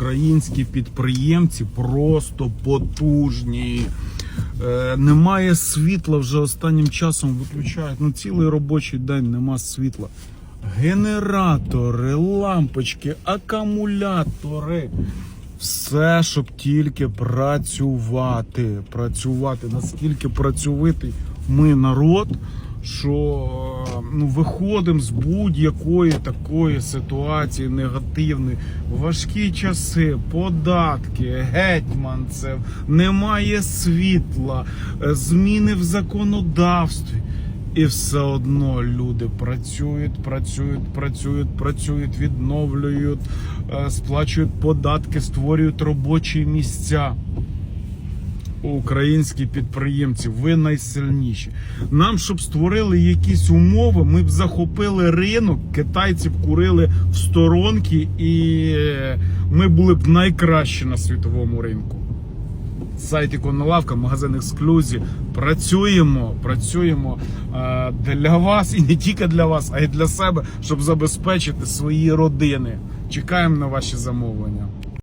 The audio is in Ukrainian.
Українські підприємці просто потужні. Е, немає світла вже останнім часом виключають. Ну, цілий робочий день нема світла. Генератори, лампочки, акумулятори. Все, щоб тільки працювати. Працювати. Наскільки працьовитий ми народ, що ну, виходимо з будь-якої такої ситуації негативної. Важкі часи, податки, гетьманцев, немає світла, е, зміни в законодавстві. І все одно люди працюють, працюють, працюють, працюють, відновлюють, е, сплачують податки, створюють робочі місця. Українські підприємці, ви найсильніші. Нам, щоб створили якісь умови, ми б захопили ринок, китайці б курили в сторонки, і е, ми були б найкращі на світовому ринку. Сайт Іконолавка, магазин ексклюзі. Працюємо, працюємо е, для вас і не тільки для вас, а й для себе, щоб забезпечити свої родини. Чекаємо на ваші замовлення.